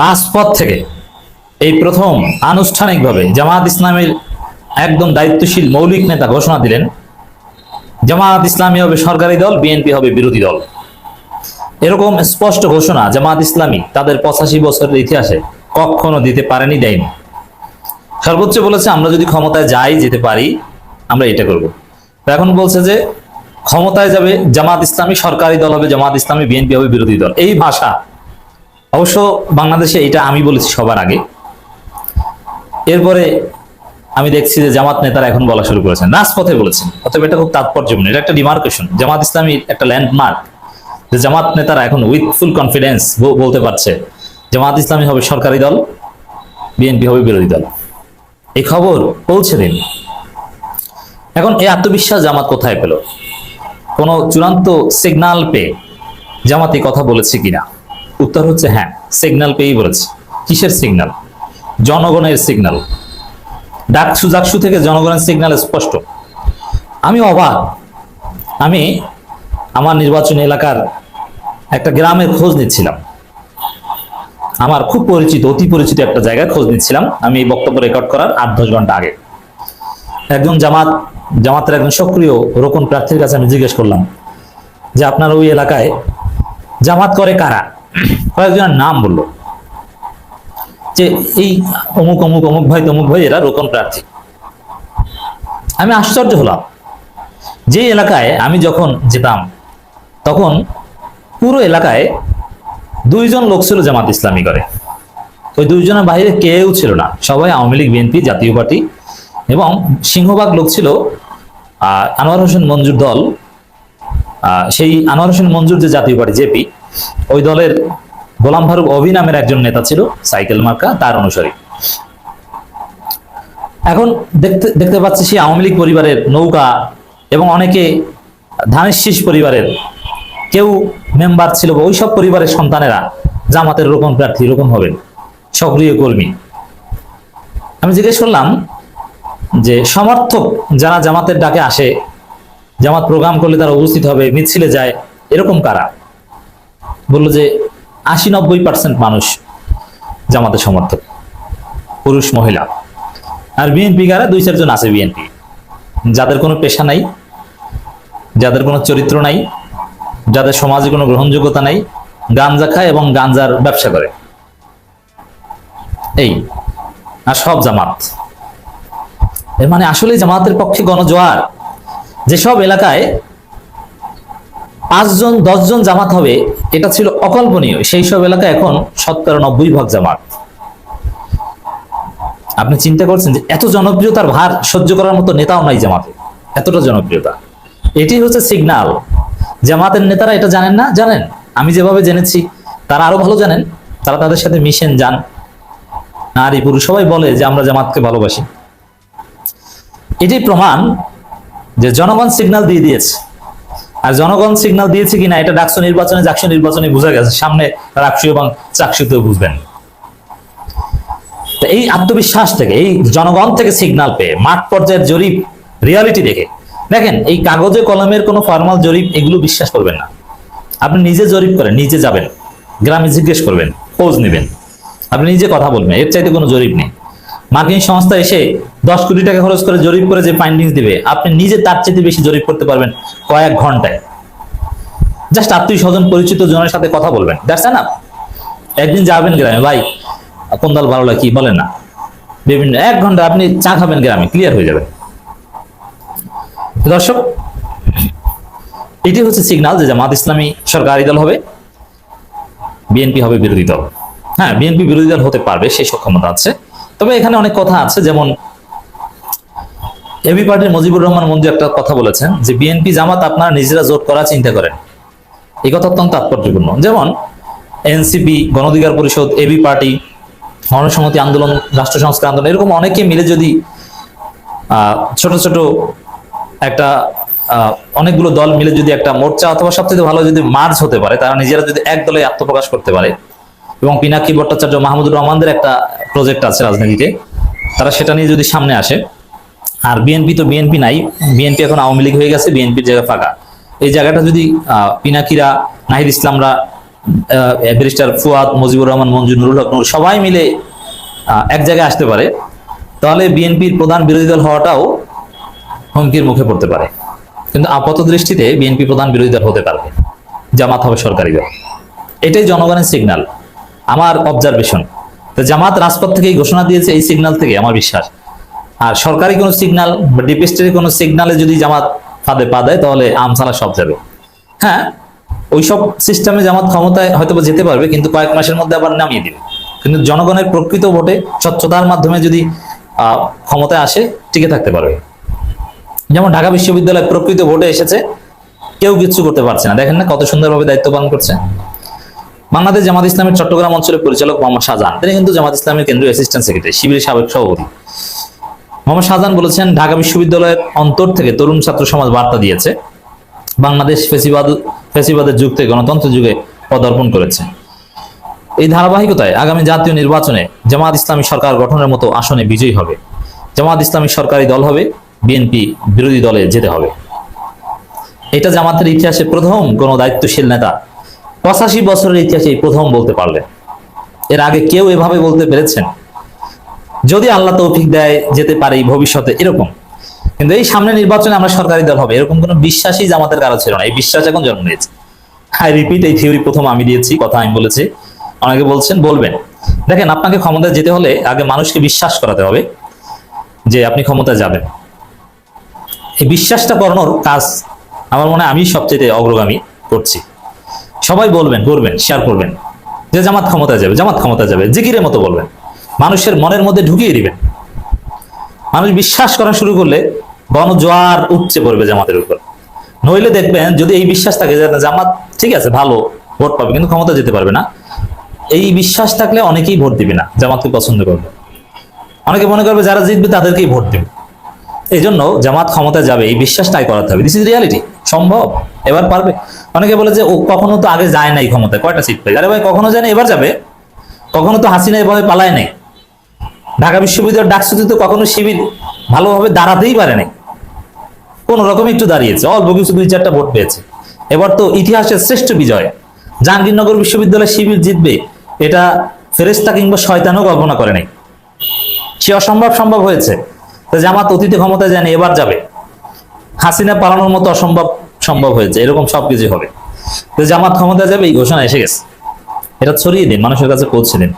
রাজপথ থেকে এই প্রথম আনুষ্ঠানিকভাবে জামাত ইসলামের একদম দায়িত্বশীল মৌলিক নেতা ঘোষণা দিলেন জামাত ইসলামী হবে সরকারি দল, বিএনপি হবে বিরোধী দল। এরকম স্পষ্ট ঘোষণা জামাত ইসলামী তাদের পঁচাশি বছরের ইতিহাসে কখনো দিতে পারেনি, দেয়নি। সর্বোচ্চ বলেছে, আমরা যদি ক্ষমতায় যাই, যেতে পারি, আমরা এটা করব। এখন বলছে যে, ক্ষমতায় যাবে জামাত ইসলামী, সরকারি দল হবে জামাত ইসলামী, বিএনপি হবে বিরোধী দল। এই ভাষা অবশ্য বাংলাদেশে এটা আমি বলেছি সবার আগে। এরপরে আমি দেখছি যে জামাত নেতারা এখন বলা শুরু করেছেন। রাজপথে বলেছেন, অতএব এটা খুব তাৎপর্যপূর্ণ। এটা একটা ডিমার্কেশন। জামাত ইসলামীর একটা ল্যান্ডমার্ক যে জামাত নেতারা এখন উইথ ফুল কনফিডেন্স বলতে পারছে, জামাত ইসলামী হবে সরকারি দল, বিএনপি হবে বিরোধী দল। এই খবর পৌঁছে দিন। এখন এই আত্মবিশ্বাস জামাত কোথায় পেল? কোনো চূড়ান্ত সিগনাল পেয়ে জামাত এই কথা বলেছে কিনা? উত্তর হচ্ছে হ্যাঁ সিগন্যাল পেয়েই বলেছে। কিসের সিগন্যাল জনগণের সিগন্যাল ডাকসু জাকসু থেকে জনগণের সিগন্যাল স্পষ্ট। আমি অবাক। আমি আমার নির্বাচনী এলাকার একটা গ্রামের খোঁজ নিচ্ছিলাম। আমার খুব পরিচিত, অতি পরিচিত একটা জায়গায় খোঁজ নিচ্ছিলাম। আমি এই বক্তব্য রেকর্ড করার আট দশ ঘণ্টা আগে। একজন জামাত, জামাতের একজন সক্রিয় রোকন প্রার্থীর কাছে আমি জিজ্ঞেস করলাম যে, আপনার ওই এলাকায় জামাত করে কারা? কয়েকজনের নাম বলল। যে এই অমুক অমুক অমুক ভাই, তমুক ভাই, এরা রোকন প্রার্থী। আমি আশ্চর্য হলাম। যে এলাকায় আমি যখন যেতাম, তখন পুরো এলাকায় দুইজন লোক ছিল জামাত ইসলামী করে। ওই দুইজনের বাইরে কেউ ছিল না। সবাই আওয়ামী লীগ, বিএনপি, জাতীয় পার্টি এবং সিংহভাগ লোক ছিল আনোয়ার হোসেন মঞ্জুর দল সেই আনোয়ার হোসেন মঞ্জুর যে জাতীয় পার্টি, জেপি ওই দলের গোলাম ফারুক অভি নামের একজন নেতা ছিল, সাইকেল মার্কা, তার অনুসারী। এখন দেখতে দেখতে পাচ্ছি সেই আওয়ামী লীগ পরিবারের নৌকা এবং অনেকে ধানের শীষ পরিবারের কেউ মেম্বার ছিল বা ওইসব পরিবারের সন্তানেরা জামাতের রোপণ প্রার্থী রোপণ হবেন, সক্রিয় কর্মী। আমি জিজ্ঞেস করলাম যে সমর্থক যারা জামাতের ডাকে আসে, জামাত প্রোগ্রাম করলে তারা উপস্থিত হবে, মিছিলে যায়, এরকম কারা? বলল যে আশি নব্বই পার্সেন্ট মানুষ জামাতের সমর্থক, পুরুষ, মহিলা। আর বিএনপি কারা দুই চারজন আছে বিএনপি যাদের কোনো পেশা নাই, যাদের কোনো চরিত্র নাই, যাদের সমাজে কোনো গ্রহণযোগ্যতা নাই, গাঞ্জা খায় এবং গাঞ্জার ব্যবসা করে। এই, আর সব জামাত। এর মানে আসলে জামাতের পক্ষে গণজোয়ার। যেসব এলাকায় পাঁচজন, দশজন জামাত হবে, এটা ছিল অকল্পনীয়। সেই সব এলাকায় এখন শতকরা নব্বই ভাগ জামাত। আপনি চিন্তা করছেন যে এত জনপ্রিয়তার ভার সহ্য করার মতো নেতাও নাই জামাতে। এতটা জনপ্রিয়তা। এটি হচ্ছে সিগনাল জামাতের নেতারা এটা জানেন না? জানেন। আমি যেভাবে জেনেছি, তারা আরও ভালো জানেন। তারা তাদের সাথে মিশেন, যান। নারী, পুরুষ, সবাই বলে যে আমরা জামাতকে ভালোবাসি। এটি প্রমাণ যে জনগণ সিগন্যাল দিয়ে দিয়েছে। আর জনগণ সিগন্যাল দিয়েছে কিনা, এটা ডাকসু নির্বাচনে জাকসু নির্বাচনে বোঝা গেছে। সামনে রাকসু এবং চাকসুতেও বুঝবেন। এই আত্মবিশ্বাস থেকে, এই জনগণ থেকে সিগন্যাল পেয়ে, মাঠ পর্যায়ের জরিপ রিয়ালিটি দেখে। দেখেন, এই কাগজে, কলমের কোনো ফর্মাল জরিপ, এগুলো বিশ্বাস করবেন না। আপনি নিজে জরিপ করেন, নিজে যাবেন। গ্রামে জিজ্ঞেস করবেন, খোঁজ নেবেন। আপনি নিজে কথা বলবেন, এর চাইতে কোনো জরিপ নেই। মার্কিন সংস্থা এসে দশ কোটি টাকা খরচ করে জরিপ করে যে ফাইন্ডিংস দিবে, আপনি নিজে তার চাইতে বেশি জরিপ করতে পারবেন কয়েক ঘন্টায়। জাস্ট আত্মীয় স্বজন, পরিচিত জনের সাথে কথা বলবেন। দ্যাটস না একদিন যাবেন গ্রামে, ভাই, কোন দল ভালো লাগে কি বলেন না। বিভিন্ন, এক ঘণ্টা আপনি চা খাবেন গ্রামে ক্লিয়ার হয়ে যাবে। দর্শক, এটি হচ্ছে সিগনাল যে জামাত ইসলামী সরকারি দল হবে বিএনপি হবে বিরোধী দল। হ্যাঁ বিএনপি বিরোধী দল হতে পারবে, সেই সক্ষমতা আছে। তবে এখানে অনেক কথা আছে, যেমন এবি পার্টির মুজিবুর রহমান মঞ্জু একটা কথা বলেছেন যে বিএনপি জামাত আপনারা নিজেরা জোট করার চিন্তা করেন। এই কথা অত্যন্ত তাৎপর্যপূর্ণ। যেমন এনসিপি গণঅধিকার পরিষদ এবি পার্টি গণসংহতি আন্দোলন, রাষ্ট্র সংস্কার আন্দোলন, এরকম অনেকে মিলে যদি ছোট ছোট একটা অনেকগুলো দল মিলে যদি একটা মোর্চা অথবা সবচেয়ে ভালো যদি মার্চ হতে পারে, তারা নিজেরা যদি এক দলে আত্মপ্রকাশ করতে পারে। এবং পিনাকি ভট্টাচার্য মাহমুদুর রহমানদের একটা প্রজেক্ট আছে রাজনীতিতে। তারা সেটা নিয়ে যদি সামনে আসে আর বিএনপি তো বিএনপি নাই। বিএনপি এখন আওয়ামী লীগ হয়ে গেছে বিএনপির জায়গা ফাঁকা। এই জায়গাটা যদি পিনাকিরা, নাহিদ ইসলামরা ব্যারিস্টার ফুয়াদ, মুজিবুর রহমান, মঞ্জুর, নুরুল হক সবাই মিলে এক জায়গায় আসতে পারে, তাহলে বিএনপির প্রধান বিরোধী দল হওয়াটাও হুমকির মুখে পড়তে পারে। কিন্তু আপাত দৃষ্টিতে বিএনপি প্রধান বিরোধী দল হতে পারবে, জামাত হবে সরকারি দল। এটাই জনগণের সিগন্যাল আমার অবজারভেশন তো জামাত রাজপথ থেকে ঘোষণা দিয়েছে, এই সিগন্যাল থেকে আমার বিশ্বাস। আর সরকারি কোনো সিগন্যাল বা ডিপিস্টের কোনো সিগন্যালে যদি জামাত ফাঁদে পা দেয়, তাহলে আমসালা সব যাবে। হ্যাঁ ওইসব সিস্টেমে জামাত ক্ষমতায় হয়তো যেতে পারবে, কিন্তু কয়েক মাসের মধ্যে আবার নামিয়ে দিবে। কিন্তু জনগণের প্রকৃত ভোটে স্বচ্ছতার মাধ্যমে যদি ক্ষমতায় আসে, টিকে থাকতে পারবে। যেমন ঢাকা বিশ্ববিদ্যালয় প্রকৃত ভোটে এসেছে, কেউ কিচ্ছু করতে পারছে না। দেখেন না কত সুন্দরভাবে দায়িত্ব পালন করছে। বাংলাদেশ জামাত ইসলামের চট্টগ্রাম অঞ্চলের পরিচালক মোহাম্মদ শাহজাহান। তিনি কিন্তু জামাত ইসলামের কেন্দ্রীয় অ্যাসিস্ট্যান্ট সেক্রেটারি শিবিরের সাবেক সভাপতি। মোহাম্মদ শাহজাহান বলেছেন, ঢাকা বিশ্ববিদ্যালয়ের অন্তর থেকে তরুণ ছাত্র সমাজ বার্তা দিয়েছে। বাংলাদেশ ফেসিবাদ, ফেসিবাদের যুগ থেকে গণতন্ত্র যুগে পদার্পণ করেছে। এই ধারাবাহিকতায় আগামী জাতীয় নির্বাচনে জামাত ইসলামী সরকার গঠনের মতো আসনে বিজয়ী হবে। জামাত ইসলামী সরকারি দল হবে, বিএনপি বিরোধী দলে যেতে হবে। এটা জামাতের ইতিহাসে প্রথম কোন দায়িত্বশীল নেতা পঁচাশি বছরের ইতিহাসে প্রথম বলতে পারলেন। এর আগে কেউ এভাবে বলতে পেরেছেন। যদি আল্লাহ তৌফিক দেয়, যেতে পারে ভবিষ্যতে, এরকম। কিন্তু এই সামনে নির্বাচনে আমরা সরকারি দল হবে, এরকম কোনো বিশ্বাসই জামাতের কারও ছিল না। এই বিশ্বাস এখন জন্ম নিয়েছে। হাই রিপিট এই থিওরি প্রথম আমি দিয়েছি, কথা আমি বলেছি। অনেকে বলছেন, বলবেন। দেখেন, আপনাকে ক্ষমতায় যেতে হলে আগে মানুষকে বিশ্বাস করাতে হবে যে আপনি ক্ষমতায় যাবেন। এই বিশ্বাসটা করানোর কাজ আমার মনে হয় আমি সবচেয়ে অগ্রগামী করছি। সবাই বলবেন, করবেন শেয়ার করবেন। যে জামাত ক্ষমতায় যাবে, জামাত ক্ষমতায় যাবে, জিকিরের মতো বলবেন। মানুষের মনের মধ্যে ঢুকিয়ে দিবেন। মানুষ বিশ্বাস করা শুরু করলে গণজোয়ার উপচে পড়বে জামাতের উপর। নইলে দেখবেন যদি এই বিশ্বাস থাকে যে জামাত ঠিক আছে, ভালো, ভোট পাবে, কিন্তু ক্ষমতা যেতে পারবে না। এই বিশ্বাস থাকলে অনেকেই ভোট দিবে না, জামাতকে পছন্দ করবে। অনেকে মনে করবে যারা জিতবে তাদেরকেই ভোট দেবে। এই জন্য জামাত ক্ষমতায় যাবে, এই বিশ্বাসটাই করাতে হবে। দিস ইজ রিয়ালিটি সম্ভব, এবার পারবে। অনেকে বলে যে, ও, কখনো তো আগে যায় নাই ক্ষমতায়, কয়টা সিট পাই আরে ভাই, কখনো যায় না এবার যাবে। কখনো তো হাসিনা এভাবে পালায় নাই। ঢাকা বিশ্ববিদ্যালয়ের ডাকসুতে তো কখনো শিবির ভালোভাবে দাঁড়াতেই পারে নাই। কোন রকম একটু দাঁড়িয়েছে, অল্প কিছু দুই চারটা ভোট পেয়েছে। এবার তো ইতিহাসের শ্রেষ্ঠ বিজয়। জাহাঙ্গীরনগর বিশ্ববিদ্যালয় শিবির জিতবে, এটা ফেরেস্তা কিংবা শয়তানও কল্পনা করে নাই। সে অসম্ভব সম্ভব হয়েছে। জামাত অতীতে ক্ষমতা জানে এবার যাবে। হাসিনা পালানোর মতো অসম্ভব সম্ভব হয়েছে, এরকম সবকিছু হবে। তো জামাত ক্ষমতা যাবে এই ঘোষণা এসে গেছে। এটা ছড়িয়ে দিন, মানুষের কাছে পৌঁছে দিন।